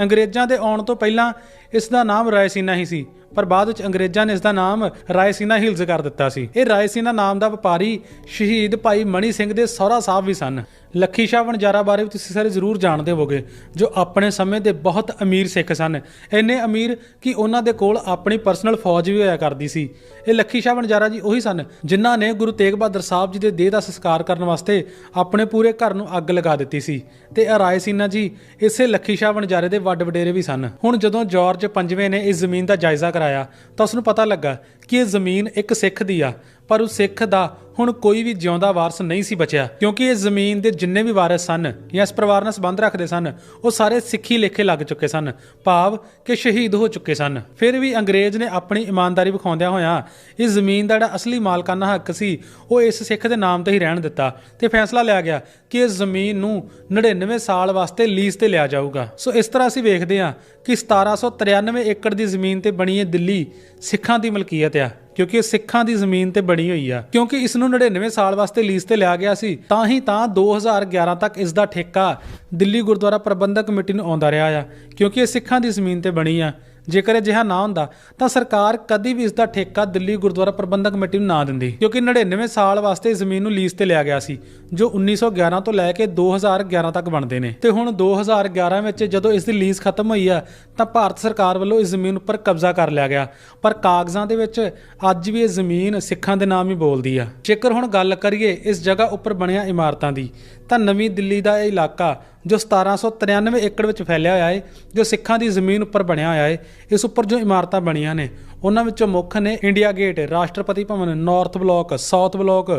ਅੰਗਰੇਜ਼ਾਂ ਦੇ ਆਉਣ ਤੋਂ ਪਹਿਲਾਂ ਇਸ ਦਾ ਨਾਮ ਰਾਏਸੀਨਾ ਹੀ ਸੀ। ਪਰ ਬਾਅਦ ਵਿੱਚ ਅੰਗਰੇਜ਼ਾਂ ਨੇ ਇਸ ਦਾ ਨਾਮ ਰਾਏਸੀਨਾ ਹਿਲਜ਼ ਕਰ ਦਿੱਤਾ ਸੀ। ਇਹ ਰਾਏਸੀਨਾ ਨਾਮ ਦਾ ਵਪਾਰੀ ਸ਼ਹੀਦ ਭਾਈ ਮਣੀ ਸਿੰਘ ਦੇ ਸਹੁਰਾ ਸਾਹਿਬ ਵੀ ਸਨ। ਲੱਖੀ ਸ਼ਾਹ ਵਣਜਾਰਾ ਬਾਰੇ ਵੀ ਤੁਸੀਂ ਸਾਰੇ ਜ਼ਰੂਰ ਜਾਣਦੇ ਹੋਵੋਗੇ, ਜੋ ਆਪਣੇ ਸਮੇਂ ਦੇ ਬਹੁਤ ਅਮੀਰ ਸਿੱਖ ਸਨ। ਇੰਨੇ ਅਮੀਰ ਕਿ ਉਹਨਾਂ ਦੇ ਕੋਲ ਆਪਣੀ ਪਰਸਨਲ ਫੌਜ ਵੀ ਹੋਇਆ ਕਰਦੀ ਸੀ। ਇਹ ਲੱਖੀ ਸ਼ਾਹ ਵਣਜਾਰਾ ਜੀ ਉਹੀ ਸਨ, ਜਿਨ੍ਹਾਂ ਨੇ ਗੁਰੂ ਤੇਗ ਬਹਾਦਰ ਸਾਹਿਬ ਜੀ ਦੇ ਦੇਹ ਦਾ ਸੰਸਕਾਰ ਕਰਨ ਵਾਸਤੇ ਆਪਣੇ ਪੂਰੇ ਘਰ ਨੂੰ ਅੱਗ ਲਗਾ ਦਿੱਤੀ ਸੀ। ਤੇ ਇਹ ਰਾਏਸੀਨਾ ਜੀ ਇਸੇ ਲੱਖੀ ਸ਼ਾਹ ਵਣਜਾਰੇ ਦੇ ਵੱਡ ਵਡੇਰੇ ਵੀ ਸਨ। ਹੁਣ ਜਦੋਂ ਜਾਰਜ ਪੰਜਵੇਂ ਨੇ ਇਸ ਜ਼ਮੀਨ ਦਾ ਜਾਇਜ਼ਾ ਕਰਾਇਆ ਤਾਂ ਉਸ ਨੂੰ ਪਤਾ ਲੱਗਾ ਕਿ ਇਹ ਜ਼ਮੀਨ ਇੱਕ ਸਿੱਖ ਦੀ ਆ, ਪਰ ਉਸ ਸਿੱਖ ਦਾ ਹੁਣ ਕੋਈ ਵੀ ਜਿਉਂਦਾ ਵਾਰਸ ਨਹੀਂ ਸੀ ਬਚਿਆ, ਕਿਉਂਕਿ ਇਹ ਜ਼ਮੀਨ ਦੇ ਜਿੰਨੇ ਵੀ ਵਾਰਿਸ ਸਨ ਜਾਂ ਇਸ ਪਰਿਵਾਰ ਨਾਲ ਸੰਬੰਧ ਰੱਖਦੇ ਸਨ, ਉਹ ਸਾਰੇ ਸਿੱਖੀ ਲੇਖੇ ਲੱਗ ਚੁੱਕੇ ਸਨ, ਭਾਵ ਕਿ ਸ਼ਹੀਦ ਹੋ ਚੁੱਕੇ ਸਨ। ਫਿਰ ਵੀ ਅੰਗਰੇਜ਼ ਨੇ ਆਪਣੀ ਇਮਾਨਦਾਰੀ ਵਿਖਾਉਂਦਿਆਂ ਹੋਇਆਂ ਇਸ ਜ਼ਮੀਨ ਦਾ ਜਿਹੜਾ ਅਸਲੀ ਮਾਲਕਾਨਾ ਹੱਕ ਸੀ, ਉਹ ਇਸ ਸਿੱਖ ਦੇ ਨਾਮ ਤੇ ਹੀ ਰਹਿਣ ਦਿੱਤਾ ਤੇ ਫੈਸਲਾ ਲਿਆ ਗਿਆ ਕਿ ਇਸ ਜ਼ਮੀਨ ਨੂੰ 99 ਸਾਲ ਵਾਸਤੇ ਲੀਜ਼ ਤੇ ਲਿਆ ਜਾਊਗਾ। ਸੋ ਇਸ ਤਰ੍ਹਾਂ ਅਸੀਂ ਵੇਖਦੇ ਹਾਂ ਕਿ 1793 ਏਕੜ ਦੀ ਜ਼ਮੀਨ ਤੇ ਬਣੀ ਇਹ ਦਿੱਲੀ ਸਿੱਖਾਂ ਦੀ ਮਲਕੀਅਤ ਆ, ਕਿਉਂਕਿ ਇਹ ਸਿੱਖਾਂ ਦੀ ਜ਼ਮੀਨ ਤੇ ਬਣੀ ਹੋਈ ਆ, ਕਿਉਂਕਿ ਇਸ ਨੂੰ ਨੂੰ 99 ਸਾਲ ਵਾਸਤੇ ਲੀਜ਼ ਤੇ ਲਿਆ ਗਿਆ ਸੀ, ਤਾਂ ਹੀ ਤਾਂ 2011 ਤੱਕ ਇਸ ਦਾ ਠੇਕਾ ਦਿੱਲੀ ਗੁਰਦੁਆਰਾ ਪ੍ਰਬੰਧਕ ਕਮੇਟੀ ਨੂੰ ਆਉਂਦਾ ਰਿਹਾ ਆ, ਕਿਉਂਕਿ ਇਹ ਸਿੱਖਾਂ ਦੀ ਜ਼ਮੀਨ ਤੇ ਬਣੀ ਆ। ਜੇਕਰ ਅਜਿਹਾ ਨਾ ਹੁੰਦਾ, ਤਾਂ ਸਰਕਾਰ ਕਦੀ ਵੀ ਇਸ ਦਾ ਠੇਕਾ ਦਿੱਲੀ ਗੁਰਦੁਆਰਾ ਪ੍ਰਬੰਧਕ ਕਮੇਟੀ ਨੂੰ ਨਾ ਦਿੰਦੀ। ਕਿਉਂਕਿ 99 ਸਾਲ ਵਾਸਤੇ ਜ਼ਮੀਨ ਨੂੰ ਲੀਜ਼ ਤੇ ਲਿਆ ਗਿਆ ਸੀ, ਜੋ 1911 ਤੋਂ ਲੈ ਕੇ 2011 ਤੱਕ ਬਣਦੇ ਨੇ। ਤੇ ਹੁਣ 2011 ਵਿੱਚ ਜਦੋਂ ਇਸ ਦੀ ਲੀਜ਼ ਖਤਮ ਹੋਈ ਆ, ਤਾਂ ਭਾਰਤ ਸਰਕਾਰ ਵੱਲੋਂ ਇਸ ਜ਼ਮੀਨ ਉੱਪਰ ਕਬਜ਼ਾ ਕਰ ਲਿਆ ਗਿਆ। ਪਰ ਕਾਗਜ਼ਾਂ ਦੇ ਵਿੱਚ ਅੱਜ ਵੀ ਇਹ ਜ਼ਮੀਨ ਸਿੱਖਾਂ ਦੇ ਨਾਮ ਹੀ ਬੋਲਦੀ ਆ। ਜੇਕਰ ਹੁਣ ਗੱਲ ਕਰੀਏ ਇਸ ਜਗ੍ਹਾ ਉੱਪਰ ਬਣੀਆਂ ਇਮਾਰਤਾਂ ਦੀ, ਤਾਂ ਨਵੀਂ ਦਿੱਲੀ ਦਾ ਇਹ ਇਲਾਕਾ ਜੋ 1793 ਏਕੜ ਵਿੱਚ ਫੈਲਿਆ ਹੋਇਆ ਹੈ ਜੋ ਸਿੱਖਾਂ ਦੀ ਜ਼ਮੀਨ ਉੱਪਰ ਬਣਿਆ ਹੋਇਆ ਹੈ ਇਸ ਉੱਪਰ ਜੋ ਇਮਾਰਤਾਂ ਬਣੀਆਂ ਨੇ, ਉਹਨਾਂ ਵਿੱਚੋਂ ਮੁੱਖ ਨੇ India Gate, Rashtrapati Bhavan, North Block, South Block,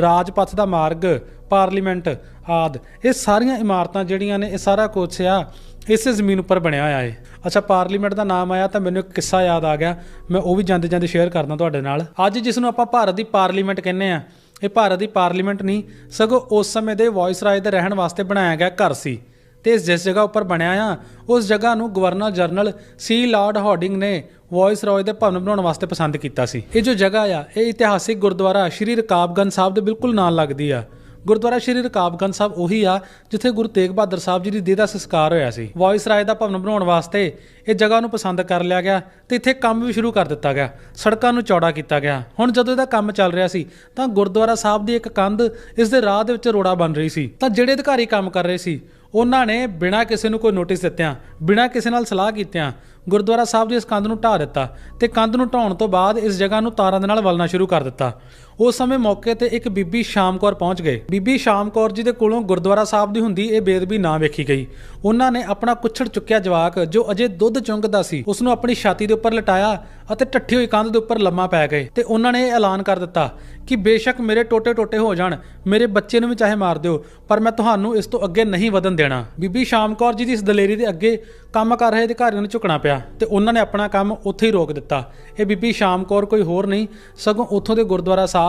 Rajpath ਦਾ ਮਾਰਗ, ਪਾਰਲੀਮੈਂਟ ਆਦ। ਇਹ ਸਾਰੀਆਂ ਇਮਾਰਤਾਂ ਜਿਹੜੀਆਂ ਨੇ, ਇਹ ਸਾਰਾ ਕੁਛ ਆ, ਇਸੇ ਜ਼ਮੀਨ ਉੱਪਰ ਬਣਿਆ ਹੋਇਆ ਹੈ ਅੱਛਾ, ਪਾਰਲੀਮੈਂਟ ਦਾ ਨਾਮ ਆਇਆ ਤਾਂ ਮੈਨੂੰ ਇੱਕ ਕਿੱਸਾ ਯਾਦ ਆ ਗਿਆ, ਮੈਂ ਉਹ ਵੀ ਜਾਂਦੇ ਜਾਂਦੇ ਸ਼ੇਅਰ ਕਰਦਾ ਤੁਹਾਡੇ ਨਾਲ। ਅੱਜ ਜਿਸ ਨੂੰ ਆਪਾਂ ਭਾਰਤ ਦੀ ਪਾਰਲੀਮੈਂਟ ਕਹਿੰਦੇ ਆ ਇਹ ਭਾਰਤ ਦੀ ਪਾਰਲੀਮੈਂਟ ਨਹੀਂ, ਸਗੋਂ ਉਸ ਸਮੇਂ ਦੇ ਵਾਇਸਰਾਏ ਦੇ ਰਹਿਣ ਵਾਸਤੇ ਬਣਾਇਆ ਗਿਆ ਘਰ ਸੀ। ਤੇ ਇਸ ਜਿਸ ਜਗ੍ਹਾ ਉੱਪਰ ਬਣਿਆ ਆ, ਉਸ ਜਗ੍ਹਾ ਨੂੰ ਗਵਰਨਰ ਜਨਰਲ ਸੀ ਲਾਰਡ ਹਾਰਡਿੰਗ ਨੇ ਵਾਇਸਰਾਏ ਦੇ ਭਵਨ ਬਣਾਉਣ ਵਾਸਤੇ ਪਸੰਦ ਕੀਤਾ ਸੀ। ਇਹ ਜੋ ਜਗ੍ਹਾ ਆ, ਇਹ ਇਤਿਹਾਸਿਕ ਗੁਰਦੁਆਰਾ ਸ਼੍ਰੀ ਰਕਾਬਗੰਜ ਸਾਹਿਬ ਦੇ ਬਿਲਕੁਲ ਨਾਲ ਲੱਗਦੀ ਆ। ਗੁਰਦੁਆਰਾ ਸ਼੍ਰੀ ਰਕਾਬਗੰਜ ਸਾਹਿਬ ਉਹੀ ਆ, ਜਿੱਥੇ ਗੁਰੂ ਤੇਗ ਬਹਾਦਰ ਸਾਹਿਬ ਜੀ ਦੀ ਦੇਹ ਦਾ ਸੰਸਕਾਰ ਹੋਇਆ ਸੀ। ਵਾਇਸਰਾਏ ਦਾ ਭਵਨ ਬਣਾਉਣ ਵਾਸਤੇ ਇਹ ਜਗ੍ਹਾ ਨੂੰ ਪਸੰਦ ਕਰ ਲਿਆ ਗਿਆ ਤੇ ਇੱਥੇ ਕੰਮ ਵੀ ਸ਼ੁਰੂ ਕਰ ਦਿੱਤਾ ਗਿਆ, ਸੜਕਾਂ ਨੂੰ ਚੌੜਾ ਕੀਤਾ ਗਿਆ। ਹੁਣ ਜਦੋਂ ਇਹਦਾ ਕੰਮ ਚੱਲ ਰਿਹਾ ਸੀ, ਤਾਂ ਗੁਰਦੁਆਰਾ ਸਾਹਿਬ ਦੀ ਇੱਕ ਕੰਧ ਇਸ ਦੇ ਰਾਹ ਦੇ ਵਿੱਚ ਰੋੜਾ ਬਣ ਰਹੀ ਸੀ। ਤਾਂ ਜਿਹੜੇ ਅਧਿਕਾਰੀ ਕੰਮ ਕਰ ਰਹੇ ਸੀ, ਉਹਨਾਂ ਨੇ ਬਿਨਾਂ ਕਿਸੇ ਨੂੰ ਕੋਈ ਨੋਟਿਸ ਦਿੱਤਿਆਂ, ਬਿਨਾਂ ਕਿਸੇ ਨਾਲ ਸਲਾਹ ਕੀਤਿਆਂ, ਗੁਰਦੁਆਰਾ ਸਾਹਿਬ ਦੀ ਇਸ ਕੰਧ ਨੂੰ ਢਾਹ ਦਿੱਤਾ ਤੇ ਕੰਧ ਨੂੰ ਢਾਉਣ ਤੋਂ ਬਾਅਦ ਇਸ ਜਗ੍ਹਾ ਨੂੰ ਤਾਰਾਂ ਦੇ ਨਾਲ ਵਲਣਾ ਸ਼ੁਰੂ ਕਰ ਦਿੱਤਾ। ਉਸ ਸਮੇਂ ਮੌਕੇ ਤੇ ਇੱਕ ਬੀਬੀ ਸ਼ਾਮ ਕੌਰ ਪਹੁੰਚ ਗਏ। ਬੀਬੀ ਸ਼ਾਮ ਕੌਰ ਜੀ ਦੇ ਕੋਲੋਂ ਗੁਰਦੁਆਰਾ ਸਾਹਿਬ ਦੀ ਹੁੰਦੀ ਇਹ ਬੇਦਬੀ ਨਾ ਵੇਖੀ ਗਈ। ਉਹਨਾਂ ਨੇ ਆਪਣਾ ਕੁੱਛੜ ਚੁੱਕਿਆ ਜਵਾਕ, ਜੋ ਅਜੇ ਦੁੱਧ ਚੁੰਗਦਾ ਸੀ ਉਸ ਨੂੰ ਆਪਣੀ ਛਾਤੀ ਦੇ ਉੱਪਰ ਲਟਾਇਆ ਅਤੇ ਟੱਠੀ ਹੋਈ ਕੰਧ ਦੇ ਉੱਪਰ ਲੰਮਾ ਪੈ ਗਏ ਤੇ ਉਹਨਾਂ ਨੇ ਇਹ ਐਲਾਨ ਕਰ ਦਿੱਤਾ ਕਿ ਬੇਸ਼ੱਕ ਮੇਰੇ ਟੋਟੇ ਟੋਟੇ ਹੋ ਜਾਣ, ਮੇਰੇ ਬੱਚੇ ਨੂੰ ਵੀ ਚਾਹੇ ਮਾਰ ਦਿਓ, ਪਰ ਮੈਂ ਤੁਹਾਨੂੰ ਇਸ ਤੋਂ ਅੱਗੇ ਨਹੀਂ ਵਧਣ ਦੇਣਾ। ਬੀਬੀ ਸ਼ਾਮ ਕੌਰ ਜੀ ਦੀ ਇਸ ਦਲੇਰੀ ਦੇ ਅੱਗੇ ਕੰਮ ਕਰ ਰਹੇ ਅਧਿਕਾਰੀਆਂ ਨੂੰ ਝੁਕਣਾ ਪਿਆ ਤੇ ਉਹਨਾਂ ਨੇ ਆਪਣਾ ਕੰਮ ਉੱਥੇ ਹੀ ਰੋਕ ਦਿੱਤਾ। ਇਹ ਬੀਬੀ ਸ਼ਾਮ ਕੌਰ ਕੋਈ ਹੋਰ ਨਹੀਂ, ਸਗੋਂ ਉੱਥੋਂ ਦੇ ਗੁਰਦੁਆਰਾ ਸਾਹਿਬ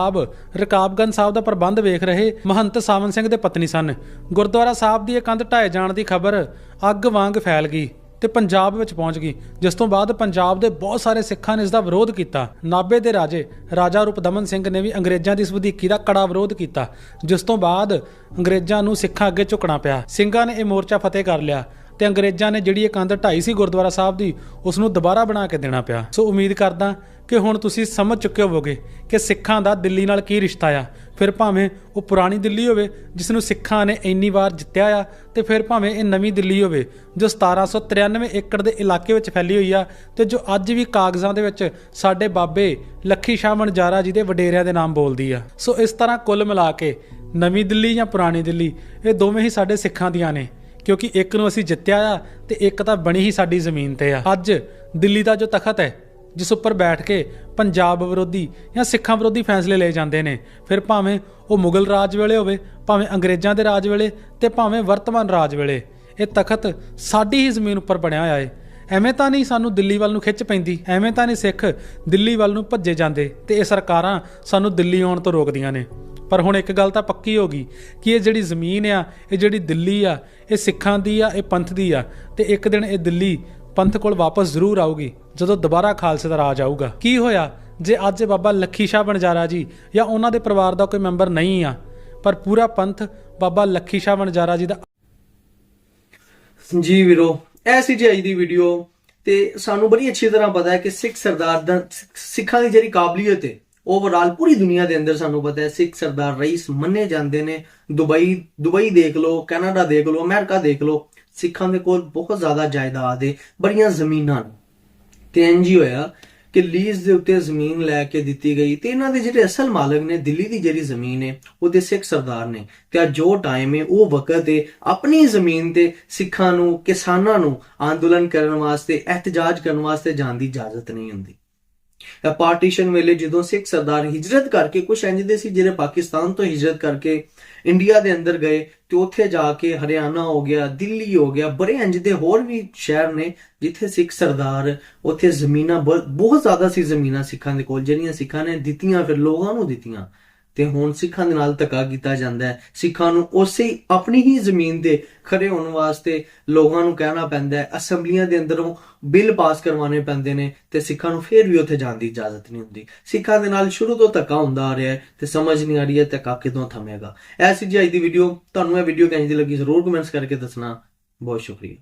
ਰਕਾਬਗੰਜ ਸਾਹਿਬ ਦਾ ਪ੍ਰਬੰਧ ਵੇਖ ਰਹੇ ਮਹੰਤ ਸਾਵਨ ਸਿੰਘ ਦੇ ਪਤਨੀ ਸਨ। ਗੁਰਦੁਆਰਾ ਸਾਹਿਬ ਦੀ ਇਹ ਕੰਧ ਢਾਏ ਜਾਣ ਦੀ ਖਬਰ ਅੱਗ ਵਾਂਗ ਫੈਲ ਗਈ ਤੇ ਪੰਜਾਬ ਵਿੱਚ ਪਹੁੰਚ ਗਈ, ਜਿਸ ਤੋਂ ਬਾਅਦ ਪੰਜਾਬ ਦੇ ਬਹੁਤ ਸਾਰੇ ਸਿੱਖਾਂ ਨੇ ਇਸ ਦਾ ਵਿਰੋਧ ਕੀਤਾ। ਨਾਬੇ ਦੇ ਰਾਜੇ, ਰਾਜਾ ਰੂਪਦਮਨ ਸਿੰਘ ਨੇ ਵੀ ਅੰਗਰੇਜ਼ਾਂ ਦੀ ਇਸ ਵਧੀਕੀ ਦਾ ਕੜਾ ਵਿਰੋਧ ਕੀਤਾ, ਜਿਸ ਤੋਂ ਬਾਅਦ ਅੰਗਰੇਜ਼ਾਂ ਨੂੰ ਸਿੱਖਾਂ ਅੱਗੇ ਝੁਕਣਾ ਪਿਆ। ਸਿੰਘਾਂ ਨੇ ਇਹ ਮੋਰਚਾ ਫਤਿਹ ਕਰ ਲਿਆ। ਤੇ ਅੰਗਰੇਜ਼ਾਂ ਨੇ ਜਿਹੜੀ ਇਹ ਕੰਧ ਢਾਈ ਸੀ ਗੁਰਦੁਆਰਾ ਸਾਹਿਬ ਦੀ, ਉਸ ਨੂੰ ਦੁਬਾਰਾ ਬਣਾ ਕੇ ਦੇਣਾ ਪਿਆ। ਸੋ ਉਮੀਦ ਕਰਦਾ ਕਿ ਹੁਣ ਤੁਸੀਂ ਸਮਝ ਚੁੱਕੇ ਹੋਵੋਗੇ ਕਿ ਸਿੱਖਾਂ ਦਾ ਦਿੱਲੀ ਨਾਲ ਕੀ ਰਿਸ਼ਤਾ ਆ। ਫਿਰ ਭਾਵੇਂ ਉਹ ਪੁਰਾਣੀ ਦਿੱਲੀ ਹੋਵੇ, ਜਿਸ ਨੂੰ ਸਿੱਖਾਂ ਨੇ ਇੰਨੀ ਵਾਰ ਜਿੱਤਿਆ ਆ, ਤੇ ਫਿਰ ਭਾਵੇਂ ਇਹ ਨਵੀਂ ਦਿੱਲੀ ਹੋਵੇ, ਜੋ 1793 ਏਕੜ ਦੇ ਇਲਾਕੇ ਵਿੱਚ ਫੈਲੀ ਹੋਈ ਆ, ਤੇ ਜੋ ਅੱਜ ਵੀ ਕਾਗਜ਼ਾਂ ਦੇ ਵਿੱਚ ਸਾਡੇ ਬਾਬੇ ਲੱਖੀ ਸ਼ਾਹ ਮਨਜਾਰਾ ਜੀ ਦੇ ਵਡੇਰਿਆਂ ਦੇ ਨਾਮ ਬੋਲਦੀ ਆ। ਸੋ ਇਸ ਤਰ੍ਹਾਂ ਕੁੱਲ ਮਿਲਾ ਕੇ ਨਵੀਂ ਦਿੱਲੀ ਜਾਂ ਪੁਰਾਣੀ ਦਿੱਲੀ, ਇਹ ਦੋਵੇਂ ਹੀ ਸਾਡੇ ਸਿੱਖਾਂ ਦੀਆਂ ਨੇ। ਕਿਉਂਕਿ ਇੱਕ ਨੂੰ ਅਸੀਂ ਜਿੱਤਿਆ ਆ ਤੇ ਇੱਕ ਤਾਂ ਬਣੀ ਹੀ ਸਾਡੀ ਜ਼ਮੀਨ ਤੇ ਆ। ਅੱਜ ਦਿੱਲੀ ਦਾ ਜੋ ਤਖਤ ਹੈ, ਜਿਸ ਉੱਪਰ ਬੈਠ ਕੇ ਪੰਜਾਬ ਵਿਰੋਧੀ ਜਾਂ ਸਿੱਖਾਂ ਵਿਰੋਧੀ ਫੈਸਲੇ ਲਏ ਜਾਂਦੇ ਨੇ, ਫਿਰ ਭਾਵੇਂ ਉਹ ਮੁਗਲ ਰਾਜ ਵੇਲੇ ਹੋਵੇ, ਭਾਵੇਂ ਅੰਗਰੇਜ਼ਾਂ ਦੇ ਰਾਜ ਵੇਲੇ ਤੇ ਭਾਵੇਂ ਵਰਤਮਾਨ ਰਾਜ ਵੇਲੇ, ਇਹ ਤਖਤ ਸਾਡੀ ਹੀ ਜ਼ਮੀਨ ਉੱਪਰ ਬਣਿਆ ਹੋਇਆ ਹੈ ਐਵੇਂ ਤਾਂ ਨਹੀਂ ਸਾਨੂੰ ਦਿੱਲੀ ਵੱਲ ਨੂੰ ਖਿੱਚ ਪੈਂਦੀ, ਐਵੇਂ ਤਾਂ ਨਹੀਂ ਸਿੱਖ ਦਿੱਲੀ ਵੱਲ ਨੂੰ ਭੱਜੇ ਜਾਂਦੇ ਤੇ ਇਹ ਸਰਕਾਰਾਂ ਸਾਨੂੰ ਦਿੱਲੀ ਆਉਣ ਤੋਂ ਰੋਕਦੀਆਂ ਨੇ। ਪਰ ਹੁਣ ਇੱਕ ਗੱਲ ਤਾਂ ਪੱਕੀ ਹੋ ਗਈ ਕਿ ਇਹ ਜਿਹੜੀ ਜ਼ਮੀਨ ਆ, ਇਹ ਜਿਹੜੀ ਦਿੱਲੀ ਆ, ਇਹ ਸਿੱਖਾਂ ਦੀ ਆ, ਇਹ ਪੰਥ ਦੀ ਆ ਤੇ ਇੱਕ ਦਿਨ ਇਹ ਦਿੱਲੀ ਪੰਥ ਕੋਲ ਵਾਪਸ ਜ਼ਰੂਰ ਆਊਗੀ, ਜਦੋਂ ਦੁਬਾਰਾ ਖਾਲਸੇ ਦਾ ਰਾਜ ਆਊਗਾ। ਕੀ ਹੋਇਆ? ਜੇ ਅੱਜ ਬਾਬਾ ਲੱਖੀ ਸ਼ਾਹ ਬਣਜਾਰਾ ਜੀ ਜਾਂ ਉਹਨਾਂ ਦੇ ਪਰਿਵਾਰ ਦਾ ਕੋਈ ਮੈਂਬਰ ਨਹੀਂ ਆ, ਪਰ ਪੂਰਾ ਪੰਥ ਬਾਬਾ ਲੱਖੀ ਸ਼ਾਹ ਬਣਜਾਰਾ ਜੀ ਦਾ ਜੀ ਵੀਰੋ, ਇਹ ਸੀ ਜੀ ਅੱਜ ਦੀ ਵੀਡੀਓ ਤੇ ਸਾਨੂੰ ਬੜੀ ਅੱਛੀ ਤਰ੍ਹਾਂ ਪਤਾ ਹੈ ਕਿ ਸਿੱਖ ਸਰਦਾਰ ਦਾ ਸਿੱਖਾਂ ਦੀ ਜਿਹੜੀ ਕਾਬਲੀਅਤ ਹੈ ਓਵਰਆਲ ਪੂਰੀ ਦੁਨੀਆ ਦੇ ਅੰਦਰ ਸਾਨੂੰ ਪਤਾ ਹੈ, ਸਿੱਖ ਸਰਦਾਰ ਰਈਸ ਮੰਨੇ ਜਾਂਦੇ ਨੇ। ਦੁਬਈ ਦੁਬਈ ਦੇਖ ਲਓ, ਕੈਨੇਡਾ ਦੇਖ ਲਓ, ਅਮਰੀਕਾ ਦੇਖ ਲਓ, ਸਿੱਖਾਂ ਦੇ ਕੋਲ ਬਹੁਤ ਜ਼ਿਆਦਾ ਜਾਇਦਾਦ ਹੈ ਬੜੀਆਂ ਜ਼ਮੀਨਾਂ ਨੇ। ਤੇ ਇੰਜ ਹੀ ਹੋਇਆ ਕਿ ਲੀਜ਼ ਦੇ ਉੱਤੇ ਜ਼ਮੀਨ ਲੈ ਕੇ ਦਿੱਤੀ ਗਈ ਤੇ ਇਹਨਾਂ ਦੇ ਜਿਹੜੇ ਅਸਲ ਮਾਲਕ ਨੇ, ਦਿੱਲੀ ਦੀ ਜਿਹੜੀ ਜ਼ਮੀਨ ਹੈ ਉਹਦੇ ਸਿੱਖ ਸਰਦਾਰ ਨੇ। ਤੇ ਅੱਜ ਜੋ ਟਾਈਮ ਹੈ ਉਹ ਵਕਤ ਹੈ ਆਪਣੀ ਜ਼ਮੀਨ ਤੇ ਸਿੱਖਾਂ ਨੂੰ, ਕਿਸਾਨਾਂ ਨੂੰ ਅੰਦੋਲਨ ਕਰਨ ਵਾਸਤੇ ਇhtਜਾਜ ਕਰਨ ਵਾਸਤੇ ਜਾਣ ਦੀ ਇਜਾਜ਼ਤ ਨਹੀਂ ਹੁੰਦੀ। ਪਾਰਟੀਸ਼ਨ ਵੇਲੇ ਜਦੋਂ ਸਿੱਖ ਸਰਦਾਰ ਹਿਜਰਤ ਕਰਕੇ ਕੁਝ ਇੰਜ ਦੇ ਸੀ ਜਿਹੜੇ ਪਾਕਿਸਤਾਨ ਤੋਂ ਹਿਜਰਤ ਕਰਕੇ ਇੰਡੀਆ ਦੇ ਅੰਦਰ ਗਏ ਤੇ ਉੱਥੇ ਜਾ ਕੇ ਹਰਿਆਣਾ ਹੋ ਗਿਆ, ਦਿੱਲੀ ਹੋ ਗਿਆ, ਬੜੇ ਇੰਜ ਦੇ ਹੋਰ ਵੀ ਸ਼ਹਿਰ ਨੇ ਜਿੱਥੇ ਸਿੱਖ ਸਰਦਾਰ ਉੱਥੇ ਜ਼ਮੀਨਾਂ ਬਹੁਤ ਬਹੁਤ ਜ਼ਿਆਦਾ ਸੀ ਜ਼ਮੀਨਾਂ ਸਿੱਖਾਂ ਦੇ ਕੋਲ, ਜਿਹੜੀਆਂ ਸਿੱਖਾਂ ਨੇ ਦਿੱਤੀਆਂ, ਫਿਰ ਲੋਕਾਂ ਨੂੰ ਦਿੱਤੀਆਂ। ਤੇ ਹੁਣ ਸਿੱਖਾਂ ਦੇ ਨਾਲ ਧੱਕਾ ਕੀਤਾ ਜਾਂਦਾ ਹੈ। ਸਿੱਖਾਂ ਨੂੰ ਉਸੇ ਆਪਣੀ ਹੀ ਜ਼ਮੀਨ ਦੇ ਖੜੇ ਹੋਣ ਵਾਸਤੇ ਲੋਕਾਂ ਨੂੰ ਕਹਿਣਾ ਪੈਂਦਾ ਹੈ। ਅਸੈਂਬਲੀਆਂ ਦੇ ਅੰਦਰੋਂ ਬਿੱਲ ਪਾਸ ਕਰਵਾਉਣੇ ਪੈਂਦੇ ਨੇ ਤੇ ਸਿੱਖਾਂ ਨੂੰ ਫੇਰ ਵੀ ਉੱਥੇ ਜਾਣ ਦੀ ਇਜਾਜ਼ਤ ਨਹੀਂ ਹੁੰਦੀ। ਸਿੱਖਾਂ ਦੇ ਨਾਲ ਸ਼ੁਰੂ ਤੋਂ ਧੱਕਾ ਹੁੰਦਾ ਆ ਰਿਹਾ ਹੈ ਤੇ ਸਮਝ ਨਹੀਂ ਆ ਰਹੀ ਹੈ ਧੱਕਾ ਕਿਦੋਂ ਥਮੇਗਾ। ਐਸੀ ਜੀ ਅੱਜ ਦੀ ਵੀਡੀਓ ਤੁਹਾਨੂੰ ਇਹ ਵੀਡੀਓ ਕਿੰਝ ਦੀ ਲੱਗੀ ਜ਼ਰੂਰ ਕਮੈਂਟਸ ਕਰਕੇ ਦੱਸਣਾ। ਬਹੁਤ ਸ਼ੁਕਰੀਆ।